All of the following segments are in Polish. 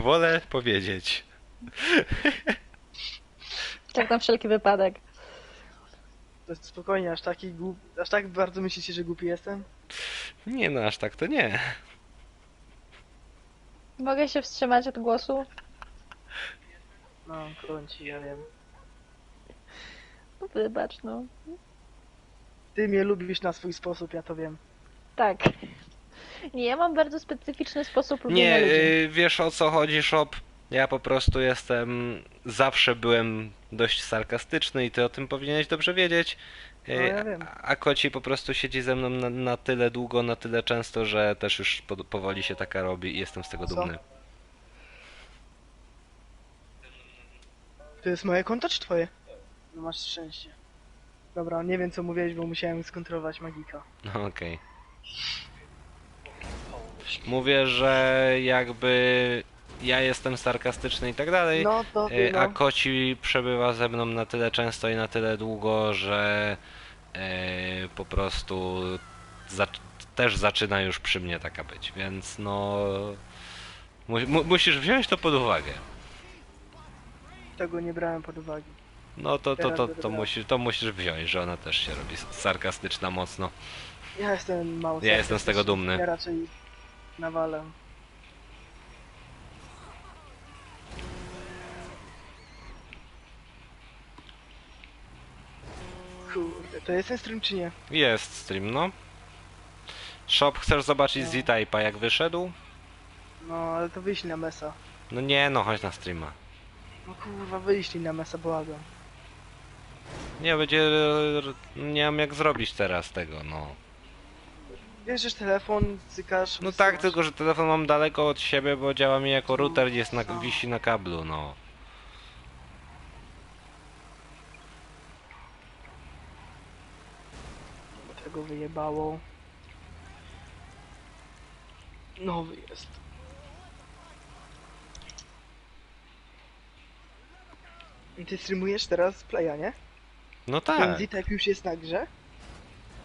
Wolę powiedzieć. Tak na wszelki wypadek. To jest spokojnie, aż taki głup... Aż tak bardzo myślicie, że głupi jestem? Nie no, aż tak to nie. Mogę się wstrzymać od głosu? No, kąci, ja wiem. No wybacz, no. Ty mnie lubisz na swój sposób, ja to wiem. Tak. Nie, ja mam bardzo specyficzny sposób lubienia Nie, ludzi. y, wiesz o co chodzi, Shop? Ja po prostu jestem. Zawsze byłem dość sarkastyczny i ty o tym powinieneś dobrze wiedzieć. Y, No, ja wiem. A Koci po prostu siedzi ze mną na, na tyle długo, na tyle często, że też już po, powoli się taka robi i jestem z tego Co? dumny. To jest moje konto czy twoje? No masz szczęście. Dobra, nie wiem co mówiłeś, bo musiałem skontrolować magika. No okej. Mówię, że jakby ja jestem sarkastyczny i tak dalej. No to Y, no. A Koci przebywa ze mną na tyle często i na tyle długo, że e, po prostu zac- też zaczyna już przy mnie taka być, więc no mu, mu, musisz wziąć to pod uwagę. Tego nie brałem pod uwagę. No to, to, Teraz to, to, brał. musisz, to musisz wziąć, że ona też się robi sarkastyczna mocno. Ja jestem mało Ja jestem z tego sarkastyczny, dumny. Ja raczej nawalę. Kurde, to jest ten stream czy nie? Jest stream, no. Shop, chcesz zobaczyć No. Z-Type'a jak wyszedł? No, ale to wyślij na mesa. No nie, no chodź na streama. No kurwa, wyślij na mesa, błagam. Nie, będzie... Nie mam jak zrobić teraz tego, no. Bierzesz telefon, cykasz... No tak, tylko że telefon mam daleko od siebie, bo działa mi jako router, jest na, wisi na kablu, no. Tego wyjebało. Nowy jest. I ty streamujesz teraz playa, nie? No Ten tak. Z-Type już jest na grze?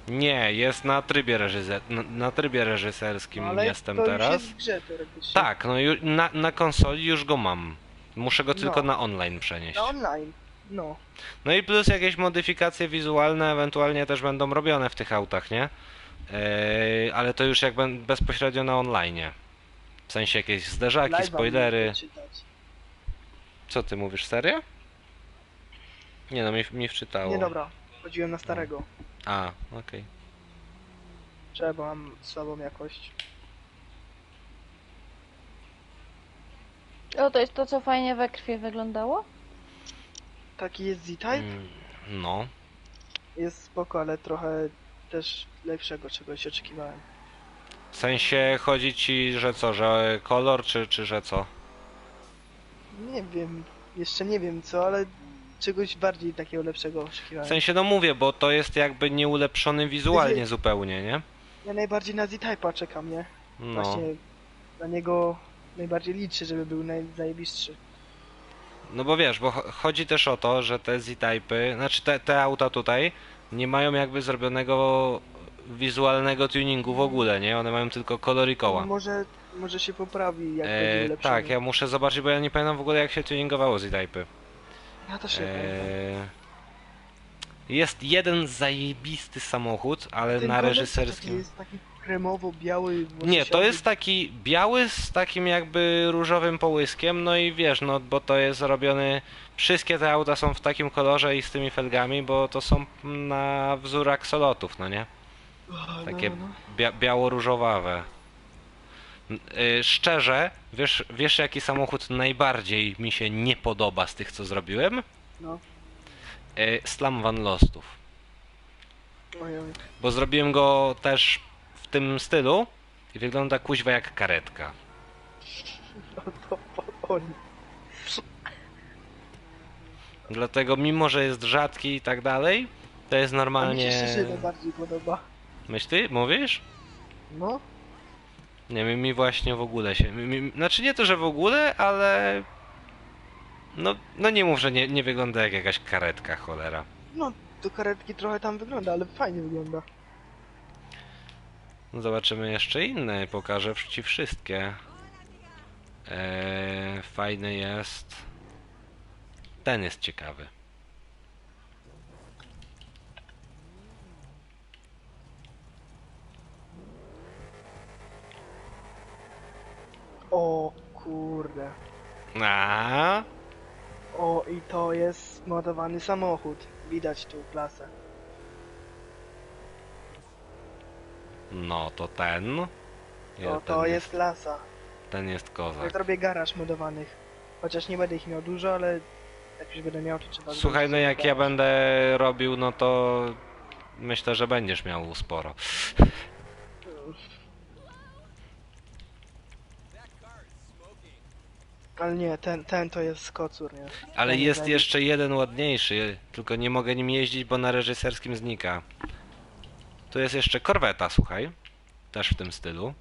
Nie, jest na trybie, reżyser... na, na trybie reżyserskim No, ale jestem to teraz. już jest w grze teoretycznie. Tak, no ju, na, na konsoli już go mam. Muszę go tylko No. na online przenieść. Na online. No. No i plus jakieś modyfikacje wizualne ewentualnie też będą robione w tych autach, nie? Eee, ale to już jakby bezpośrednio na online. W sensie jakieś zderzaki, Live'a spoilery. mogę czytać. Co ty mówisz, serio? Nie no, mi, mi wczytało. Nie dobra, chodziłem na starego. A, okej. Trzeba, mam słabą jakość. O, to jest to, co fajnie we krwi wyglądało? Taki jest Z-Type? Mm, No. Jest spoko, ale trochę też lepszego czegoś oczekiwałem. W sensie chodzi ci, że co, że kolor, czy, czy że co? Nie wiem, jeszcze nie wiem co, ale czegoś bardziej takiego lepszego W oczekiwałem. sensie, no mówię, bo to jest jakby nieulepszony wizualnie zupełnie, nie? Ja najbardziej na Z-Type'a czekam, nie? No. Właśnie na niego najbardziej liczę, żeby był najzajebistszy. No bo wiesz, bo cho- chodzi też o to, że te Z-Typy, znaczy te, te auta tutaj nie mają jakby zrobionego wizualnego tuningu w ogóle, nie? One mają tylko kolor i koła. Może, może się poprawi, jak E, będzie ulepszony. tak, ja muszę zobaczyć, bo ja nie pamiętam w ogóle jak się tuningowało Z-Typy. Ja też nie pamiętam. E, jest jeden zajebisty samochód, ale Ten na kolor to reżyserskim... Jest taki kremowo-biały. Nie, to jest taki biały z takim jakby różowym połyskiem, no i wiesz, no bo to jest robiony, wszystkie te auta są w takim kolorze i z tymi felgami, bo to są na wzór aksolotów, no nie? O, Takie no, no. bia biało-różowawe. Y, szczerze, wiesz, wiesz jaki samochód najbardziej mi się nie podoba z tych, co zrobiłem? no. Y, Slam Van Lostów. Bo zrobiłem go też w tym stylu i wygląda kuźwa jak karetka. No to po, oni. Dlatego mimo, że jest rzadki i tak dalej, to jest A mi się normalnie... szczerze najbardziej podoba. Myśli? Mówisz? No. Nie, mi, mi właśnie w ogóle się... Mi, mi, znaczy nie to, że w ogóle, ale... No, no nie mów, że nie, nie wygląda jak jakaś karetka, cholera. No, do karetki trochę tam wygląda, ale fajnie wygląda. No zobaczymy jeszcze inne, pokażę ci wszystkie. Eee... fajny jest... Ten jest ciekawy. O kurde. A, O, i to jest modowany samochód. Widać tu klasę. No to ten. O, Ja, to ten jest klasa. Ten jest Ja kozak. zrobię garaż modowanych. Chociaż nie będę ich miał dużo, ale jak już będę miał, to trzeba Słuchaj, zrobić no jak ja garaż. będę robił, no to myślę, że będziesz miał sporo. Ale nie, ten, ten to jest kocur, nie? Ale nie jest znajdę. jeszcze jeden ładniejszy, tylko nie mogę nim jeździć, bo na reżyserskim znika. Tu jest jeszcze korweta, słuchaj. Też w tym stylu.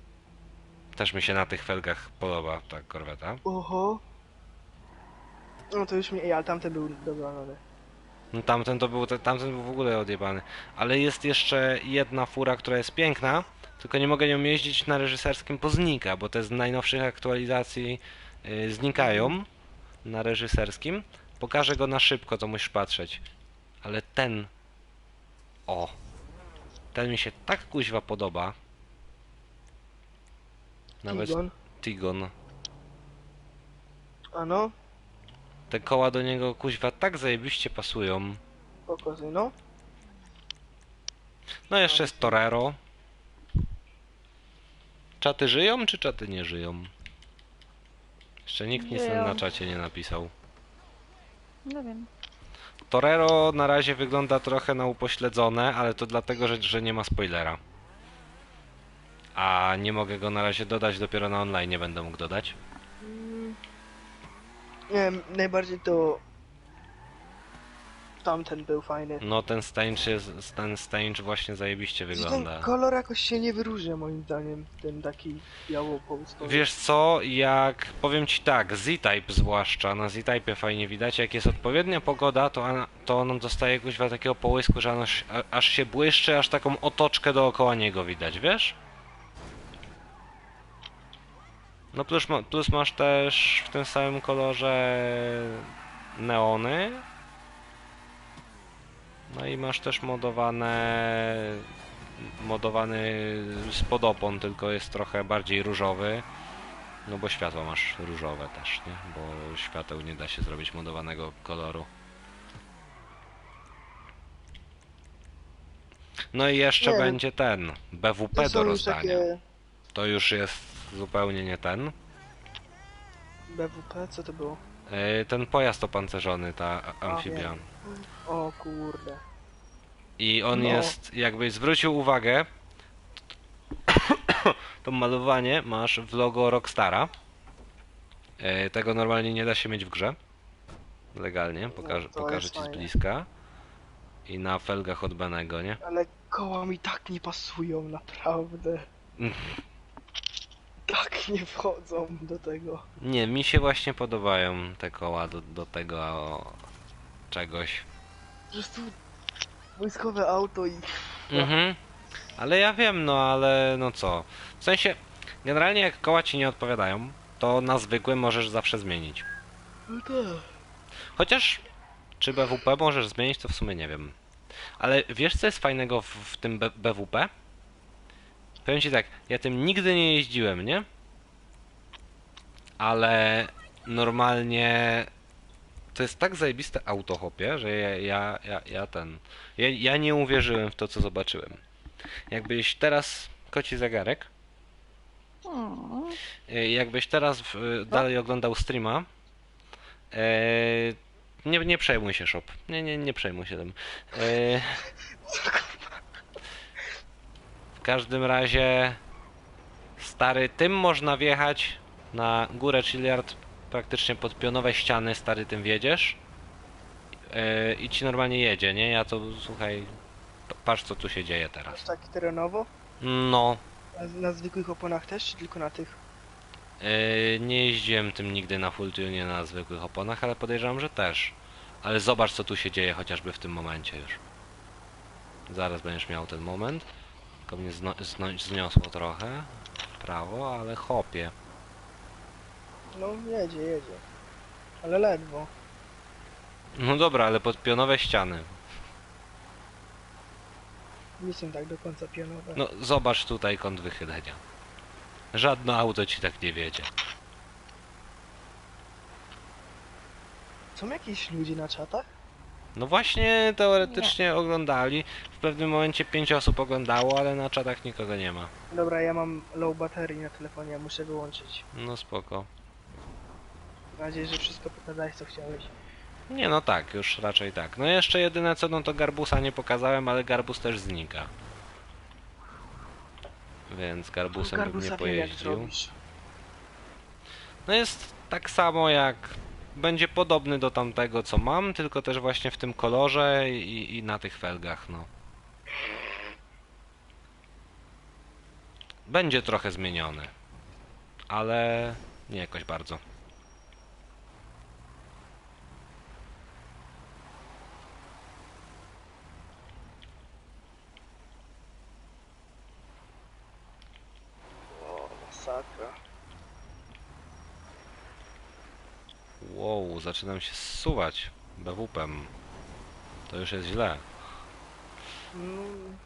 Też mi się na tych felgach podoba ta korweta. Oho. No to już mi, ej, ale tamten był dowolony. No tamten to był, tamten był w ogóle odjebany. Ale jest jeszcze jedna fura, która jest piękna, tylko nie mogę nią jeździć na reżyserskim, bo znika, bo te z najnowszych aktualizacji znikają na reżyserskim. Pokażę go na szybko, to musisz patrzeć. Ale ten... O! Ten mi się tak kuźwa podoba. Nawet Tigon. Tigon. Ano, Te koła do niego kuźwa tak zajebiście pasują. pokazuj, no. No jeszcze jest Torero. Czaty żyją, czy czaty nie żyją? Jeszcze nikt nic Żyją. na czacie nie napisał. No wiem. Torero na razie wygląda trochę na upośledzone, ale to dlatego, że, że nie ma spoilera. A nie mogę go na razie dodać, dopiero na online nie będę mógł dodać. Mm. Nie wiem, najbardziej to... Tamten był fajny. No ten Stange, jest, ten właśnie zajebiście wygląda. Ten kolor jakoś się nie wyróżnia moim zdaniem. Ten taki biało-połustowy. Wiesz co, jak powiem ci tak, Z-Type zwłaszcza, na Z-Type fajnie widać, jak jest odpowiednia pogoda, to, ona- to on dostaje kuźwa takiego połysku, że ono, aż się błyszczy, aż taką otoczkę dookoła niego widać, wiesz? No plus, plus masz też w tym samym kolorze neony. No i masz też modowane modowany spodopon, tylko jest trochę bardziej różowy. No bo światła masz różowe też, nie? Bo świateł nie da się zrobić modowanego koloru. No i jeszcze Nie, no- będzie ten BWP do rozdania. takie To już jest zupełnie nie ten. BWP, co to było? Yy, ten pojazd opancerzony, ta a- amfibia. wiem. O kurde. I on No. jest, jakbyś zwrócił uwagę, to malowanie masz w logo Rockstara. E, tego normalnie nie da się mieć w grze. Legalnie, No, to pokażę jest ci z fajne. bliska. I na felgach od Benego, nie? Ale koła mi tak nie pasują, naprawdę. Mm. Tak nie wchodzą do tego. Nie, mi się właśnie podobają te koła do, do tego czegoś. Po prostu wojskowe auto i... Mhm. Ale ja wiem, no ale no co. W sensie, generalnie jak koła ci nie odpowiadają, to na zwykłe możesz zawsze zmienić. No tak. Chociaż, czy BWP możesz zmienić, to w sumie nie wiem. Ale wiesz, co jest fajnego w, w tym B BWP? Powiem ci tak, ja tym nigdy nie jeździłem, nie? Ale normalnie to jest tak zajebiste auto, hopie, że ja, ja, ja, ja ten... Ja, ja nie uwierzyłem w to, co zobaczyłem. Jakbyś teraz... Koci zegarek. Hmm. Y, Jakbyś teraz w, dalej oglądał streama, e, nie, nie przejmuj się, shop. Nie, nie, nie przejmuj się tym. E, w każdym razie, stary, tym można wjechać na górę Chilliard praktycznie pod pionowe ściany, stary, tym wjedziesz e, i ci normalnie jedzie, nie? Ja to, słuchaj, patrz co tu się dzieje teraz. tak terenowo? No, Na, na zwykłych oponach też, czy tylko na tych? Yy, nie jeździłem tym nigdy na full tune na zwykłych oponach, ale podejrzewam, że też. Ale zobacz co tu się dzieje chociażby w tym momencie już. Zaraz będziesz miał ten moment. Tylko mnie zno, zno, zniosło trochę w prawo, ale hopie. No jedzie, jedzie. Ale ledwo. No dobra, ale pod pionowe ściany. Nie są tak do końca pionowe. No zobacz tutaj kąt wychylenia. Żadne auto ci tak nie wiedzie. Są jakieś ludzie na czatach? No właśnie teoretycznie oglądali. W pewnym momencie pięć osób oglądało, ale na czatach nikogo nie ma. Dobra, ja mam low baterii na telefonie, ja muszę wyłączyć. No spoko. Mam nadzieję, że wszystko pokazałeś co chciałeś. Nie no tak, już raczej tak. No jeszcze jedyne co, no to Garbusa nie pokazałem, ale Garbus też znika. Więc Garbusem bym Garbusa nie wiem, jak pojeździł. No jest tak samo jak... Będzie podobny do tamtego co mam, tylko też właśnie w tym kolorze i, i na tych felgach, no. Będzie trochę zmieniony. Ale nie jakoś bardzo. O, masakra. Wow, zaczynam się zsuwać BWP-em. To już jest źle. Mm,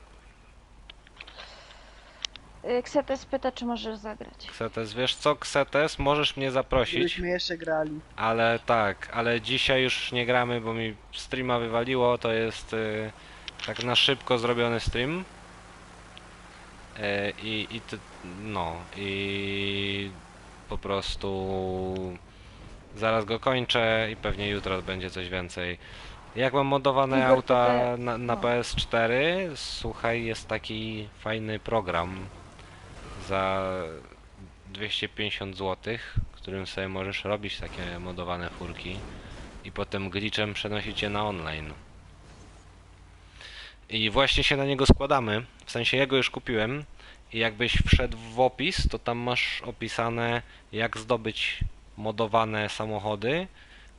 Y, Ksetes pyta, czy możesz zagrać. Ksetes, wiesz co, Ksetes, możesz mnie zaprosić, Gdybyśmy jeszcze grali. ale tak, ale dzisiaj już nie gramy, bo mi streama wywaliło, to jest y, tak na szybko zrobiony stream. E, I, i ty, no, i po prostu zaraz go kończę i pewnie jutro będzie coś więcej. Jak mam modowane Igor, auta tutaj- na, na no. PS4, słuchaj, jest taki fajny program za 250 zł, którym sobie możesz robić takie modowane furki i potem glitchem przenosić je na online. I właśnie się na niego składamy, w sensie ja go już kupiłem. I jakbyś wszedł w opis, to tam masz opisane jak zdobyć modowane samochody,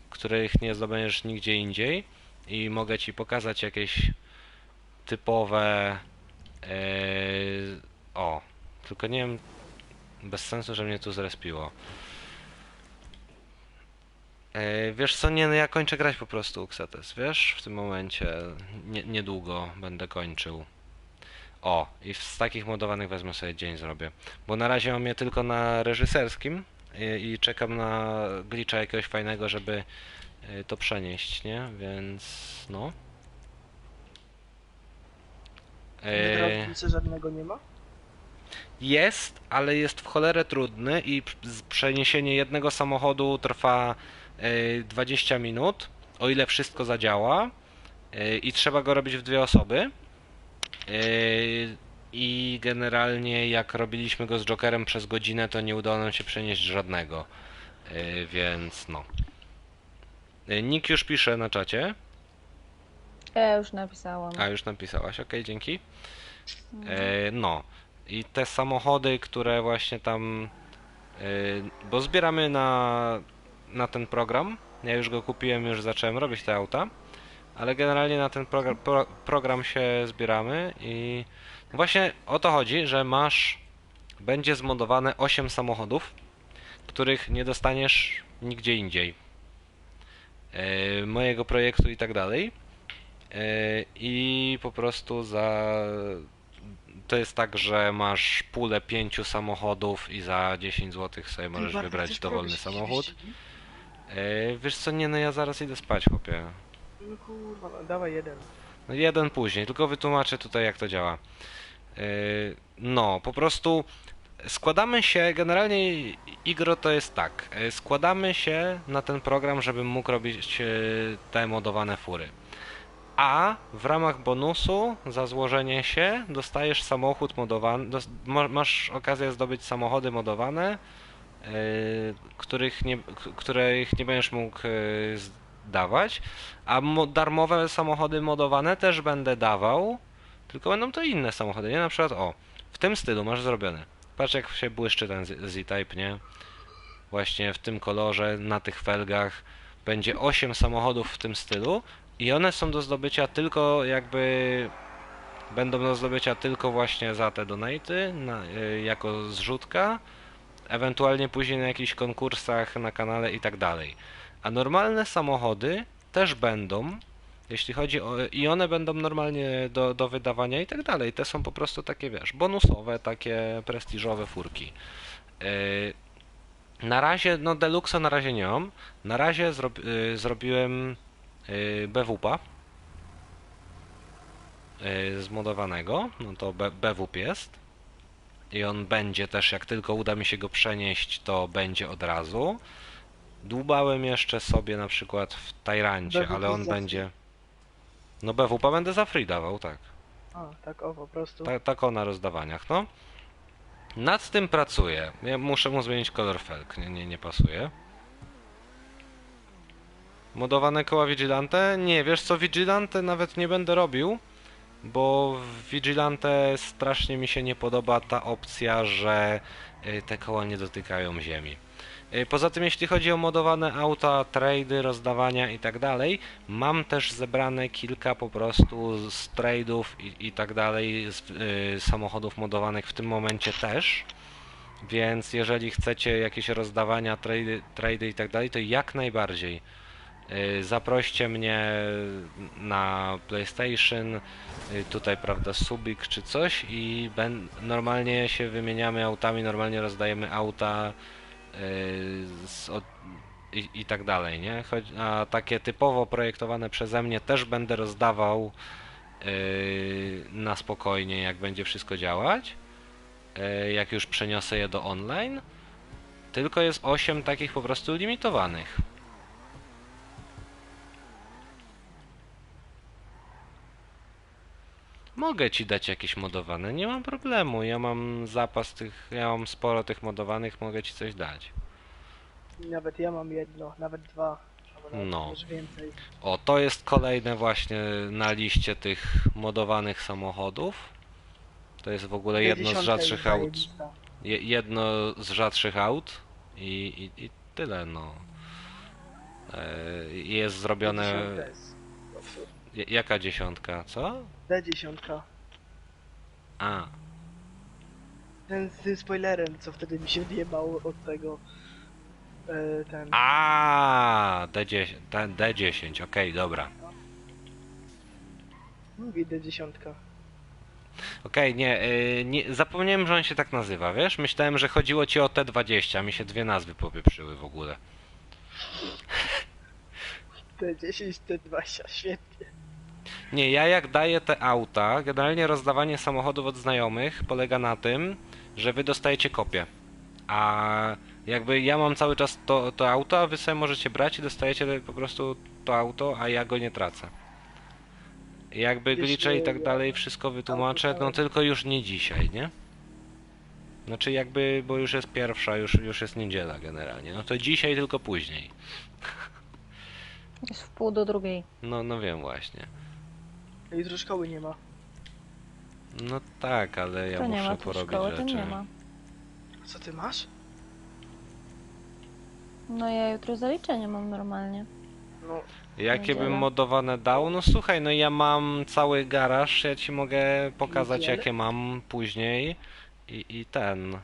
których nie zdobędziesz nigdzie indziej. I mogę ci pokazać jakieś typowe yy, o, tylko nie wiem bez sensu, że mnie tu zrespiło. E, wiesz co, nie, no ja kończę grać po prostu Xetes, wiesz, w tym momencie, nie, niedługo będę kończył. O, i z takich modowanych wezmę sobie dzień zrobię, bo na razie mam je tylko na reżyserskim i, i czekam na glitcha jakiegoś fajnego, żeby e, to przenieść, nie, więc no. E, Wydrawnicy żadnego nie ma? Jest, ale jest w cholerę trudny i p- z- przeniesienie jednego samochodu trwa e, 20 minut, o ile wszystko zadziała e, i trzeba go robić w dwie osoby. E, I generalnie jak robiliśmy go z Jokerem przez godzinę, to nie udało nam się przenieść żadnego. E, Więc no. E, Nick już pisze na czacie. Ja już napisałam. A, już napisałaś, okej, dzięki. E, no. I te samochody, które właśnie tam. E, bo zbieramy na, na ten program. Ja już go kupiłem, już zacząłem robić te auta. Ale generalnie na ten program, pro, program się zbieramy i właśnie o to chodzi, że masz. Będzie zmodowane 8 samochodów, których nie dostaniesz nigdzie indziej. E, mojego projektu i tak dalej. E, I po prostu za. To jest tak, że masz pulę pięciu samochodów i za 10 zł sobie możesz wybrać dowolny samochód. Wyścigi? E, wiesz co, nie no ja zaraz idę spać, chłopie. No kurwa, no, dawaj jeden. No jeden później, tylko wytłumaczę tutaj jak to działa. E, No, po prostu składamy się, generalnie Igro to jest tak, e, składamy się na ten program, żebym mógł robić e, te modowane fury. A w ramach bonusu za złożenie się dostajesz samochód modowany, dos- masz okazję zdobyć samochody modowane, których nie, których nie będziesz mógł e, zdawać, a mo- darmowe samochody modowane też będę dawał, tylko będą to inne samochody, nie? Na przykład, o, w tym stylu masz zrobione. Patrz jak się błyszczy ten Z-Type, nie? Właśnie w tym kolorze, na tych felgach będzie 8 samochodów w tym stylu i one są do zdobycia tylko jakby będą do zdobycia tylko właśnie za te donaty na, y, jako zrzutka ewentualnie później na jakichś konkursach na kanale i tak dalej. A normalne samochody też będą, jeśli chodzi o. i one będą normalnie do, do wydawania i tak dalej. Te są po prostu takie, wiesz, bonusowe, takie prestiżowe furki. Yy, na razie, no Deluxe na razie nie mam. Na razie zrob, yy, zrobiłem yy, BWP yy, zmodowanego, no to BWP jest. I on będzie też, jak tylko uda mi się go przenieść, to będzie od razu. Dłubałem jeszcze sobie na przykład w Tajrancie, BWP ale on za będzie... No BWP będę za free dawał, tak. A, tak o, po prostu. Ta, tak o na rozdawaniach, no. Nad tym pracuję. Ja muszę mu zmienić kolor felg, nie, nie, nie pasuje. Modowane koła Vigilante? Nie, wiesz co, Vigilante nawet nie będę robił, bo w Vigilante strasznie mi się nie podoba ta opcja, że y, te koła nie dotykają ziemi. Y, Poza tym, jeśli chodzi o modowane auta, trady, rozdawania i tak dalej, mam też zebrane kilka po prostu z trade'ów i, i tak dalej, z y, samochodów modowanych w tym momencie też. Więc jeżeli chcecie jakieś rozdawania, trady, trady i tak dalej, to jak najbardziej zaproście mnie na PlayStation, y, tutaj prawda Subik czy coś i ben, normalnie się wymieniamy autami, normalnie rozdajemy auta y, z, od, i, i tak dalej, nie? Choć, a takie typowo projektowane przeze mnie też będę rozdawał na spokojnie, jak będzie wszystko działać. Jak już przeniosę je do online. Tylko jest 8 takich po prostu limitowanych. Mogę ci dać jakieś modowane, nie mam problemu. Ja mam zapas tych, ja mam sporo tych modowanych, mogę ci coś dać. Nawet ja mam jedno, nawet dwa. Nawet No. więcej. O, to jest kolejne właśnie na liście tych modowanych samochodów. To jest w ogóle jedno z rzadszych aut. jedno z rzadszych aut i, i, i tyle, no. E, jest zrobione. Pięćdziesiątka jest po prostu. J- Jaka dziesiątka? Co? D10. A, Ten z tym spoilerem, co wtedy mi się odjebało od tego. E, ten. a D10, ten D10, okej, dobra. Mówi D10. Okej, nie, y, nie, zapomniałem, że on się tak nazywa, wiesz? Myślałem, że chodziło ci o T20, mi się dwie nazwy popieprzyły w ogóle. D10, D20, świetnie. Nie, ja jak daję te auta, generalnie rozdawanie samochodów od znajomych polega na tym, że wy dostajecie kopię. A jakby ja mam cały czas to, to auto, a wy sobie możecie brać i dostajecie po prostu to auto, a ja go nie tracę. Jakby glicze i tak dalej, wszystko wytłumaczę, no tylko już nie dzisiaj, nie? Znaczy jakby, bo już jest pierwsza, już, już jest niedziela generalnie. No to dzisiaj, tylko później. Jest w pół do drugiej. No, no wiem właśnie. Jutro szkoły nie ma. No tak, ale ja to nie muszę ma tu porobić szkoły, to rzeczy. nie ma. Co ty masz? No ja jutro zaliczenie mam normalnie. No, Jakie bym modowane dał? No słuchaj, no ja mam cały garaż, ja ci mogę pokazać Niedzielę? jakie mam później i, i ten.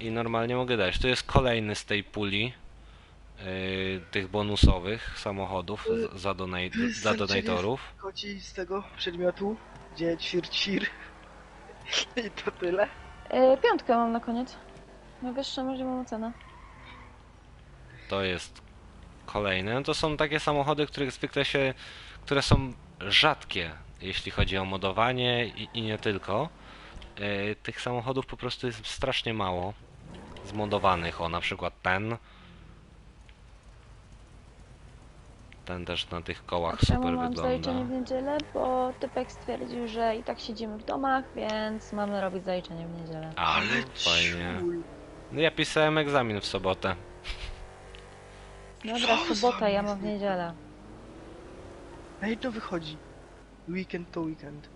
I normalnie mogę dać. To jest kolejny z tej puli tych bonusowych samochodów z, za, donate, za donatorów. chodzi z tego przedmiotu, gdzie świr. I to tyle. E, piątkę mam na koniec. Najwyższą możliwą cenę. To jest kolejne. No to są takie samochody, których zwykle się, które są rzadkie, jeśli chodzi o modowanie i, i nie tylko. Yy, tych samochodów po prostu jest strasznie mało zmodowanych. O, na przykład ten. Ten też na tych kołach czemu super mam wygląda. zaliczenie w niedzielę? Bo typek stwierdził, że i tak siedzimy w domach, więc mamy robić zaliczenie w niedzielę. Ale fajnie. ciul. No ja pisałem egzamin w sobotę. Dobra, Co sobota, za ja mam w niedzielę. Na jedno wychodzi. Weekend to weekend.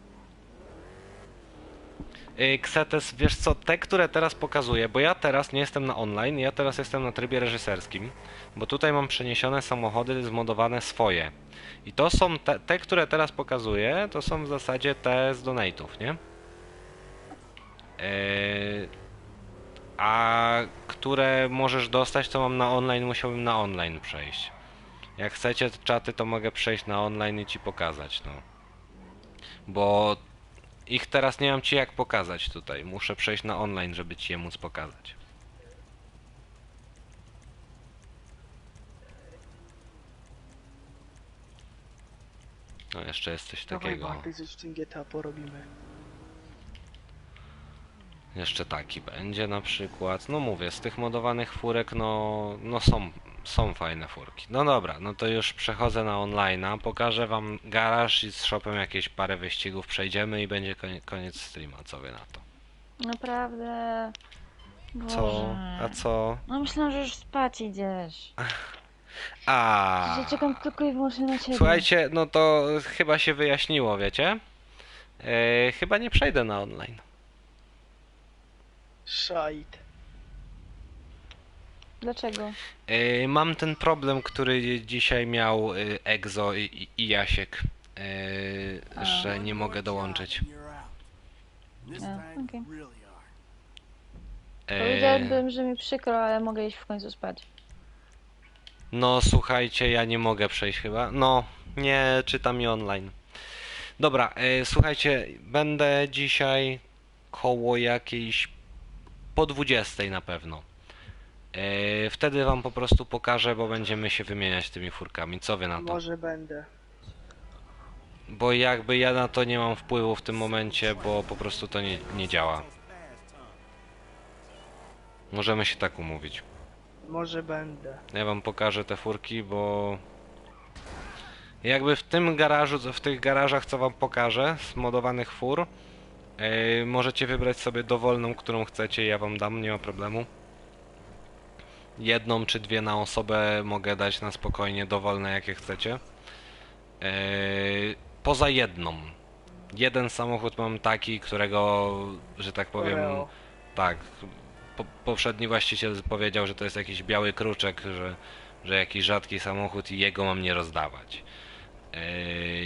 Yy, Xetes, wiesz co, te, które teraz pokazuję, bo ja teraz nie jestem na online, ja teraz jestem na trybie reżyserskim, bo tutaj mam przeniesione samochody zmodowane swoje. I to są te, te które teraz pokazuję, to są w zasadzie te z donate'ów, nie? Yy, A które możesz dostać, to mam na online, musiałbym na online przejść. Jak chcecie czaty, to mogę przejść na online i ci pokazać, no. Bo ich teraz nie mam ci jak pokazać tutaj. Muszę przejść na online, żeby ci je móc pokazać. No jeszcze jest coś Dawaj takiego. Bartek, coś w tym GTA porobimy. Jeszcze taki będzie na przykład. No mówię, z tych modowanych furek, no, no są, są fajne furki. No dobra, no to już przechodzę na online'a. Pokażę wam garaż i z shopem jakieś parę wyścigów przejdziemy i będzie koniec, koniec streama. Co wy na to? Naprawdę. Boże. Co? A co? No myślałam, że już spać idziesz. A. Że czekam tylko i wyłącznie na ciebie. Słuchajcie, no to chyba się wyjaśniło, wiecie? E, chyba nie przejdę na online. Szajt. Dlaczego? E, mam ten problem, który dzisiaj miał e, Egzo i, i- Jasiek, e, że nie mogę dołączyć. A, okej. Powiedziałabym, że mi przykro, ale mogę iść w końcu spać. no słuchajcie, ja nie mogę przejść chyba. No, nie czytam mi online. Dobra, e, słuchajcie, będę dzisiaj koło jakiejś po 20 na pewno. E, wtedy wam po prostu pokażę, bo będziemy się wymieniać tymi furkami. Co wy na to? Może będę. Bo jakby ja na to nie mam wpływu w tym momencie, bo po prostu to nie, nie działa. Możemy się tak umówić. Może będę. Ja wam pokażę te furki, bo jakby w tym garażu, w tych garażach co wam pokażę, z modowanych fur, yy, możecie wybrać sobie dowolną, którą chcecie, ja wam dam, nie ma problemu. Jedną czy dwie na osobę mogę dać na spokojnie, dowolne jakie chcecie. Yy, poza jedną. Jeden samochód mam taki, którego, że tak powiem, Oreo. tak. Po, poprzedni właściciel powiedział, że to jest jakiś biały kruczek, że, że jakiś rzadki samochód i jego mam nie rozdawać. Yy,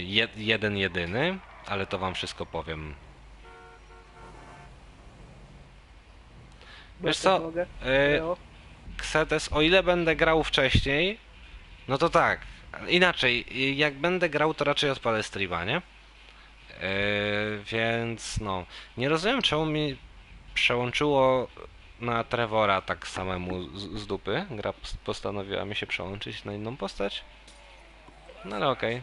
jed, jeden jedyny, ale to wam wszystko powiem. Wiesz co? Yy? Xetes, o ile będę grał wcześniej, no to tak. Inaczej, jak będę grał, to raczej odpalę streama, nie? Yy, więc no, nie rozumiem czemu mi przełączyło na Trevora tak samemu z, z dupy. Gra pos- postanowiła mi się przełączyć na inną postać. No ale okej.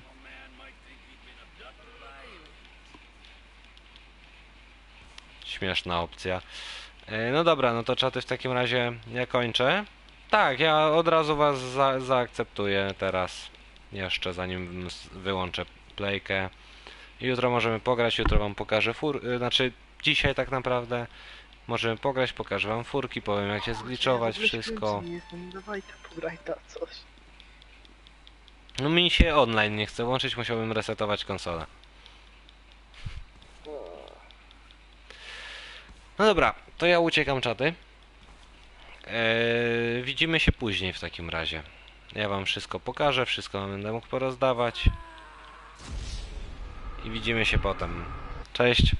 Śmieszna opcja. E, No dobra, no to czaty w takim razie ja kończę. Tak, ja od razu was za, zaakceptuję teraz. Jeszcze zanim wyłączę playkę. Jutro możemy pograć, jutro wam pokażę fur... y, Znaczy dzisiaj tak naprawdę możemy pograć, pokażę wam furki, powiem jak się zgliczować, wszystko. Nie jestem, dawaj ta pograj ta coś. No mi się online nie chce łączyć, musiałbym resetować konsolę. No dobra, to ja uciekam czaty. Eee, widzimy się później w takim razie. Ja wam wszystko pokażę, wszystko będę mógł porozdawać. I widzimy się potem. Cześć.